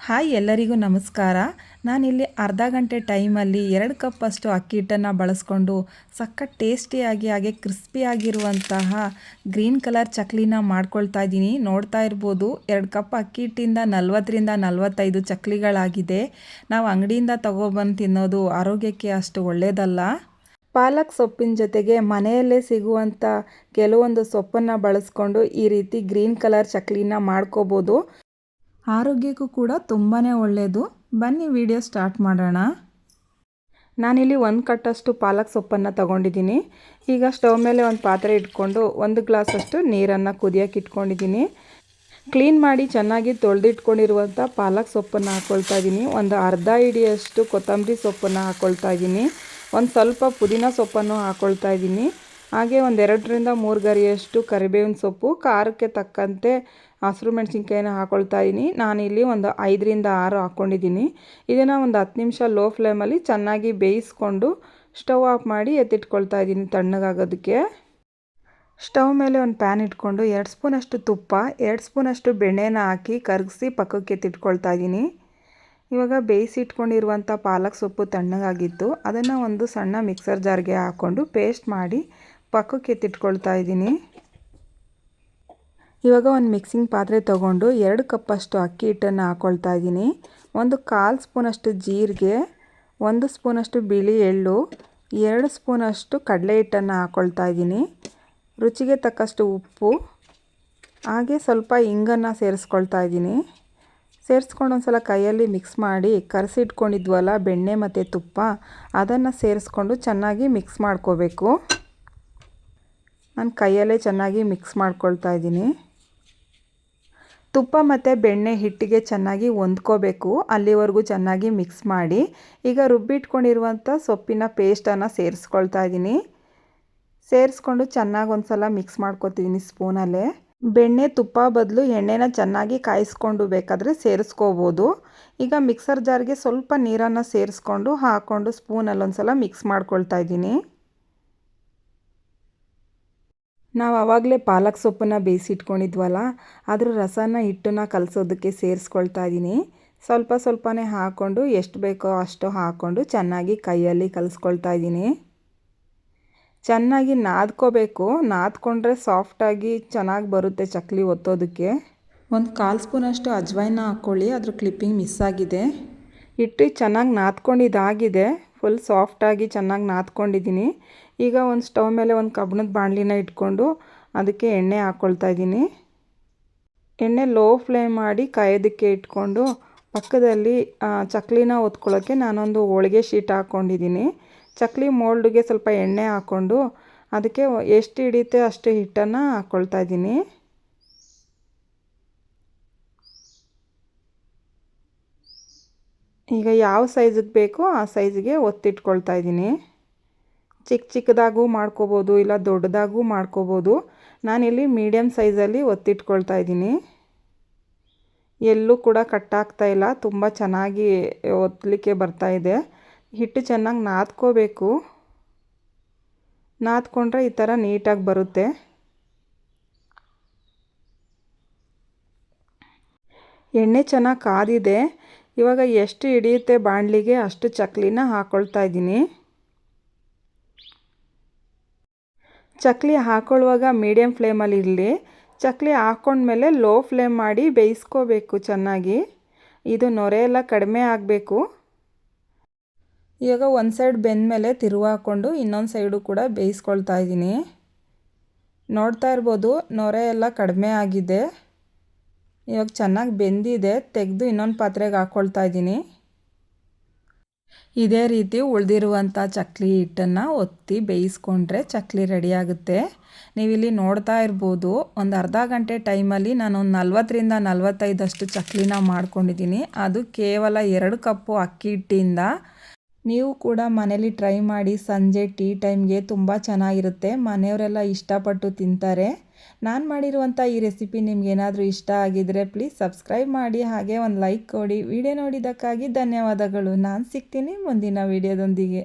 Hi ಎಲ್ಲರಿಗೂ ನಮಸ್ಕಾರ. ನಾನಿಲ್ಲಿ ಅರ್ಧ ಗಂಟೆ ಟೈಮಲ್ಲಿ ಎರಡು ಕಪ್ಪಷ್ಟು ಅಕ್ಕಿ ಹಿಟ್ಟನ್ನು ಬಳಸ್ಕೊಂಡು ಸಖತ್ ಟೇಸ್ಟಿಯಾಗಿ, ಹಾಗೆ ಕ್ರಿಸ್ಪಿಯಾಗಿರುವಂತಹ ಗ್ರೀನ್ ಕಲರ್ ಚಕ್ಲಿನ ಮಾಡ್ಕೊಳ್ತಾ ಇದ್ದೀನಿ. ನೋಡ್ತಾ ಇರ್ಬೋದು, ಎರಡು ಕಪ್ ಅಕ್ಕಿ ಹಿಟ್ಟಿಂದ ನಲ್ವತ್ತರಿಂದ ನಲ್ವತ್ತೈದು ಚಕ್ಲಿಗಳಾಗಿದೆ. ನಾವು ಅಂಗಡಿಯಿಂದ ತಗೊಬಂದು ತಿನ್ನೋದು ಆರೋಗ್ಯಕ್ಕೆ ಅಷ್ಟು ಒಳ್ಳೆಯದಲ್ಲ ಪಾಲಕ್ ಸೊಪ್ಪಿನ ಜೊತೆಗೆ ಮನೆಯಲ್ಲೇ ಸಿಗುವಂಥ ಕೆಲವೊಂದು ಸೊಪ್ಪನ್ನು ಬಳಸ್ಕೊಂಡು ಈ ರೀತಿ ಗ್ರೀನ್ ಕಲರ್ ಚಕ್ಲಿನ ಮಾಡ್ಕೋಬೋದು. ಆರೋಗ್ಯಕ್ಕೂ ಕೂಡ ತುಂಬಾ ಒಳ್ಳೆಯದು ಬನ್ನಿ ವಿಡಿಯೋ ಸ್ಟಾರ್ಟ್ ಮಾಡೋಣ. ನಾನಿಲ್ಲಿ ಒಂದು ಕಟ್ಟಷ್ಟು ಪಾಲಕ್ ಸೊಪ್ಪನ್ನು ತಗೊಂಡಿದ್ದೀನಿ. ಈಗ ಸ್ಟವ್ ಮೇಲೆ ಒಂದು ಪಾತ್ರೆ ಇಟ್ಕೊಂಡು ಒಂದು ಗ್ಲಾಸಷ್ಟು ನೀರನ್ನು ಕುದಿಯೋಕೆ ಇಟ್ಕೊಂಡಿದ್ದೀನಿ. ಕ್ಲೀನ್ ಮಾಡಿ ಚೆನ್ನಾಗಿ ತೊಳೆದಿಟ್ಕೊಂಡಿರುವಂಥ ಪಾಲಕ್ ಸೊಪ್ಪನ್ನು ಹಾಕ್ಕೊಳ್ತಾ ಇದ್ದೀನಿ ಒಂದು ಅರ್ಧ ಇಡಿಯಷ್ಟು ಕೊತ್ತಂಬರಿ ಸೊಪ್ಪನ್ನು ಹಾಕ್ಕೊಳ್ತಾ ಇದ್ದೀನಿ ಒಂದು ಸ್ವಲ್ಪ ಪುದೀನ ಸೊಪ್ಪನ್ನು ಹಾಕ್ಕೊಳ್ತಾ ಇದ್ದೀನಿ ಹಾಗೆ ಒಂದೆರಡರಿಂದ ಮೂರು ಗರಿಯಷ್ಟು ಕರಿಬೇವಿನ ಸೊಪ್ಪು, ಖಾರಕ್ಕೆ ತಕ್ಕಂತೆ ಹಸಿರು ಮೆಣಸಿನ್ಕಾಯಿನ ಹಾಕ್ಕೊಳ್ತಾ ಇದ್ದೀನಿ ಇಲ್ಲಿ ಒಂದು ಐದರಿಂದ ಆರು ಹಾಕ್ಕೊಂಡಿದ್ದೀನಿ ಇದನ್ನು ಒಂದು ಹತ್ತು ನಿಮಿಷ ಲೋ ಫ್ಲೇಮಲ್ಲಿ ಚೆನ್ನಾಗಿ ಬೇಯಿಸ್ಕೊಂಡು ಸ್ಟವ್ ಆಫ್ ಮಾಡಿ ಎತ್ತಿಟ್ಕೊಳ್ತಾ ಇದ್ದೀನಿ ತಣ್ಣಗಾಗೋದಕ್ಕೆ. ಸ್ಟವ್ ಮೇಲೆ ಒಂದು ಪ್ಯಾನ್ ಇಟ್ಕೊಂಡು ಎರಡು ಸ್ಪೂನಷ್ಟು ತುಪ್ಪ, ಎರಡು ಸ್ಪೂನಷ್ಟು ಬೆಣ್ಣೆನ ಹಾಕಿ ಕರಗಿಸಿ ಪಕ್ಕಕ್ಕೆ ಎತ್ತಿಟ್ಕೊಳ್ತಾ ಇದ್ದೀನಿ ಇವಾಗ ಬೇಯಿಸಿಟ್ಕೊಂಡಿರುವಂಥ ಪಾಲಕ್ ಸೊಪ್ಪು ತಣ್ಣಗಾಗಿತ್ತು. ಅದನ್ನು ಒಂದು ಸಣ್ಣ ಮಿಕ್ಸರ್ ಜಾರ್ಗೆ ಹಾಕ್ಕೊಂಡು ಪೇಸ್ಟ್ ಮಾಡಿ ಪಕ್ಕಕ್ಕೆ ಎತ್ತಿಟ್ಕೊಳ್ತಾ ಇದ್ದೀನಿ ಇವಾಗ ಒಂದು ಮಿಕ್ಸಿಂಗ್ ಪಾತ್ರೆ ತೊಗೊಂಡು ಎರಡು ಕಪ್ಪಷ್ಟು ಅಕ್ಕಿ ಹಿಟ್ಟನ್ನು ಹಾಕ್ಕೊಳ್ತಾ ಇದ್ದೀನಿ. ಒಂದು ಕಾಲು ಸ್ಪೂನಷ್ಟು ಜೀರಿಗೆ, ಒಂದು ಸ್ಪೂನಷ್ಟು ಬಿಳಿ ಎಳ್ಳು, ಎರಡು ಸ್ಪೂನಷ್ಟು ಕಡಲೆ ಹಿಟ್ಟನ್ನು ಹಾಕ್ಕೊಳ್ತಾ ಇದ್ದೀನಿ. ರುಚಿಗೆ ತಕ್ಕಷ್ಟು ಉಪ್ಪು, ಹಾಗೆ ಸ್ವಲ್ಪ ಇಂಗನ್ನು ಸೇರಿಸ್ಕೊಳ್ತಾ ಇದ್ದೀನಿ. ಸೇರಿಸ್ಕೊಂಡು ಒಂದು ಸಲ ಕೈಯಲ್ಲಿ ಮಿಕ್ಸ್ ಮಾಡಿ ಕರೆಸಿಟ್ಕೊಂಡಿದ್ವಲ್ಲ ಬೆಣ್ಣೆ ಮತ್ತು ತುಪ್ಪ, ಅದನ್ನು ಸೇರಿಸ್ಕೊಂಡು ಚೆನ್ನಾಗಿ ಮಿಕ್ಸ್ ಮಾಡ್ಕೋಬೇಕು. ನಾನು ಕೈಯಲ್ಲೇ ಚೆನ್ನಾಗಿ ಮಿಕ್ಸ್ ಮಾಡ್ಕೊಳ್ತಾ ಇದ್ದೀನಿ. ತುಪ್ಪ ಮತ್ತು ಬೆಣ್ಣೆ ಹಿಟ್ಟಿಗೆ ಚೆನ್ನಾಗಿ ಹೊಂದ್ಕೋಬೇಕು. ಅಲ್ಲಿವರೆಗೂ ಚೆನ್ನಾಗಿ ಮಿಕ್ಸ್ ಮಾಡಿ. ಈಗ ರುಬ್ಬಿಟ್ಕೊಂಡಿರುವಂಥ ಸೊಪ್ಪಿನ ಪೇಸ್ಟನ್ನು ಸೇರಿಸ್ಕೊಳ್ತಾ ಇದ್ದೀನಿ ಸೇರಿಸ್ಕೊಂಡು ಚೆನ್ನಾಗಿ ಒಂದು ಸಲ ಮಿಕ್ಸ್ ಮಾಡ್ಕೊತಿದ್ದೀನಿ ಸ್ಪೂನಲ್ಲೇ ಬೆಣ್ಣೆ ತುಪ್ಪ ಬದಲು ಎಣ್ಣೆನ ಚೆನ್ನಾಗಿ ಕಾಯಿಸ್ಕೊಂಡು ಬೇಕಾದರೆ ಸೇರಿಸ್ಕೋಬೋದು. ಈಗ ಮಿಕ್ಸರ್ ಜಾರ್ಗೆ ಸ್ವಲ್ಪ ನೀರನ್ನು ಸೇರಿಸ್ಕೊಂಡು ಹಾಕ್ಕೊಂಡು ಸ್ಪೂನಲ್ಲಿ ಒಂದು ಸಲ ಮಿಕ್ಸ್ ಮಾಡ್ಕೊಳ್ತಾ ಇದ್ದೀನಿ ನಾವು ಆವಾಗಲೇ ಪಾಲಕ್ ಸೊಪ್ಪನ್ನು ಬೇಯಿಸಿಟ್ಕೊಂಡಿದ್ವಲ್ಲ, ಅದರ ರಸನ ಹಿಟ್ಟನ್ನ ಕಲಸೋದಕ್ಕೆ ಸೇರಿಸ್ಕೊಳ್ತಾ ಇದ್ದೀನಿ ಸ್ವಲ್ಪ ಸ್ವಲ್ಪನೇ ಹಾಕ್ಕೊಂಡು ಎಷ್ಟು ಬೇಕೋ ಅಷ್ಟು ಹಾಕ್ಕೊಂಡು ಚೆನ್ನಾಗಿ ಕೈಯಲ್ಲಿ ಕಲಿಸ್ಕೊಳ್ತಾ ಇದ್ದೀನಿ ಚೆನ್ನಾಗಿ ನಾದ್ಕೋಬೇಕು. ನಾದ್ಕೊಂಡ್ರೆ ಸಾಫ್ಟಾಗಿ ಚೆನ್ನಾಗಿ ಬರುತ್ತೆ ಚಕ್ಲಿ ಒತ್ತೋದಕ್ಕೆ. ಒಂದು ಕಾಲು ಸ್ಪೂನಷ್ಟು ಅಜ್ವೈನ ಹಾಕ್ಕೊಳ್ಳಿ, ಅದ್ರ ಕ್ಲಿಪ್ಪಿಂಗ್ ಮಿಸ್ ಆಗಿದೆ. ಹಿಟ್ಟು ಚೆನ್ನಾಗಿ ನಾದ್ಕೊಂಡಿದ್ದಾಗಿದೆ. ಫುಲ್ ಸಾಫ್ಟಾಗಿ ಚೆನ್ನಾಗಿ ನಾದ್ಕೊಂಡಿದ್ದೀನಿ ಈಗ ಒಂದು ಸ್ಟವ್ ಮೇಲೆ ಒಂದು ಕಬ್ಬಣದ ಬಾಣಲಿನ ಇಟ್ಕೊಂಡು ಅದಕ್ಕೆ ಎಣ್ಣೆ ಹಾಕ್ಕೊಳ್ತಾ ಇದ್ದೀನಿ. ಎಣ್ಣೆ ಲೋ ಫ್ಲೇಮ್ ಮಾಡಿ ಕಾಯೋದಕ್ಕೆ ಇಟ್ಕೊಂಡು ಪಕ್ಕದಲ್ಲಿ ಚಕ್ಲಿನ ಒತ್ಕೊಳ್ಳೋಕ್ಕೆ ನಾನೊಂದು ಹೋಳಿಗೆ ಶೀಟ್ ಹಾಕ್ಕೊಂಡಿದ್ದೀನಿ ಚಕ್ಲಿ ಮೋಲ್ಡ್ಗೆ ಸ್ವಲ್ಪ ಎಣ್ಣೆ ಹಾಕ್ಕೊಂಡು ಅದಕ್ಕೆ ಎಷ್ಟು ಹಿಡಿಯುತ್ತೆ ಅಷ್ಟು ಹಿಟ್ಟನ್ನು ಹಾಕ್ಕೊಳ್ತಾ ಇದ್ದೀನಿ. ಈಗ ಯಾವ ಸೈಜಿಗೆ ಬೇಕೋ ಆ ಸೈಜಿಗೆ ಒತ್ತಿಟ್ಕೊಳ್ತಾ ಇದ್ದೀನಿ. ಚಿಕ್ಕ ಚಿಕ್ಕದಾಗೂ ಮಾಡ್ಕೋಬೋದು ಇಲ್ಲ ದೊಡ್ಡದಾಗೂ ಮಾಡ್ಕೋಬೋದು. ನಾನಿಲ್ಲಿ ಮೀಡಿಯಮ್ ಸೈಜಲ್ಲಿ ಒತ್ತಿಟ್ಕೊಳ್ತಾ ಇದ್ದೀನಿ. ಎಲ್ಲೂ ಕೂಡ ಕಟ್ಟಾಗ್ತಾ ಇಲ್ಲ. ತುಂಬ ಚೆನ್ನಾಗಿ ಒತ್ತಲಿಕ್ಕೆ ಬರ್ತಾ ಇದೆ. ಹಿಟ್ಟು ಚೆನ್ನಾಗಿ ನಾದ್ಕೋಬೇಕು. ನಾದ್ಕೊಂಡ್ರೆ ಈ ಥರ ನೀಟಾಗಿ ಬರುತ್ತೆ. ಎಣ್ಣೆ ಚೆನ್ನಾಗಿ ಕಾದಿದೆ. ಇವಾಗ ಎಷ್ಟು ಹಿಡಿಯುತ್ತೆ ಬಾಣಲಿಗೆ ಅಷ್ಟು ಚಕ್ಲಿನ ಹಾಕ್ಕೊಳ್ತಾ ಇದ್ದೀನಿ. ಚಕ್ಲಿ ಹಾಕ್ಕೊಳ್ಳುವಾಗ ಮೀಡಿಯಮ್ ಫ್ಲೇಮಲ್ಲಿ ಇರಲಿ. ಚಕ್ಕಲಿ ಹಾಕ್ಕೊಂಡ್ಮೇಲೆ ಲೋ ಫ್ಲೇಮ್ ಮಾಡಿ ಬೇಯಿಸ್ಕೋಬೇಕು ಚೆನ್ನಾಗಿ. ಇದು ನೊರೆ ಎಲ್ಲ ಕಡಿಮೆ ಆಗಬೇಕು. ಇವಾಗ ಒಂದು ಸೈಡ್ ಬೆಂದಮೇಲೆ ತಿರುವು ಹಾಕ್ಕೊಂಡು ಇನ್ನೊಂದು ಸೈಡು ಕೂಡ ಬೇಯಿಸ್ಕೊಳ್ತಾ ಇದ್ದೀನಿ. ನೋಡ್ತಾ ಇರ್ಬೋದು ನೊರೆ ಎಲ್ಲ ಕಡಿಮೆ ಆಗಿದೆ. ಇವಾಗ ಚೆನ್ನಾಗಿ ಬೆಂದಿದೆ. ತೆಗೆದು ಇನ್ನೊಂದು ಪಾತ್ರೆಗೆ ಹಾಕ್ಕೊಳ್ತಾ ಇದ್ದೀನಿ. ಇದೇ ರೀತಿ ಉಳಿದಿರುವಂಥ ಚಕ್ಲಿ ಹಿಟ್ಟನ್ನು ಒತ್ತಿ ಬೇಯಿಸ್ಕೊಂಡ್ರೆ ಚಕ್ಲಿ ರೆಡಿಯಾಗುತ್ತೆ. ನೀವಿಲ್ಲಿ ನೋಡ್ತಾ ಇರ್ಬೋದು, ಒಂದು ಅರ್ಧ ಗಂಟೆ ಟೈಮಲ್ಲಿ ನಾನು ಒಂದು ನಲ್ವತ್ತರಿಂದ ನಲ್ವತ್ತೈದಷ್ಟು ಚಕ್ಲಿನ ಮಾಡ್ಕೊಂಡಿದ್ದೀನಿ. ಅದು ಕೇವಲ ಎರಡು ಕಪ್ಪು ಅಕ್ಕಿ ಹಿಟ್ಟಿಂದ ನೀವು ಕೂಡ ಮನೇಲಿ ಟ್ರೈ ಮಾಡಿ ಸಂಜೆ ಟೀ ಟೈಮ್ಗೆ ತುಂಬ ಚೆನ್ನಾಗಿರುತ್ತೆ. ಮನೆಯವರೆಲ್ಲ ಇಷ್ಟಪಟ್ಟು ತಿಂತಾರೆ. ನಾನು ಮಾಡಿರುವಂಥ ಈ ರೆಸಿಪಿ ನಿಮ್ಗೇನಾದರೂ ಇಷ್ಟ ಆಗಿದರೆ ಪ್ಲೀಸ್ ಸಬ್ಸ್ಕ್ರೈಬ್ ಮಾಡಿ, ಹಾಗೆ ಒಂದು ಲೈಕ್ ಕೊಡಿ. ವಿಡಿಯೋ ನೋಡಿದ್ದಕ್ಕಾಗಿ ಧನ್ಯವಾದಗಳು. ನಾನು ಸಿಗ್ತೀನಿ ಮುಂದಿನ ವಿಡಿಯೋದೊಂದಿಗೆ.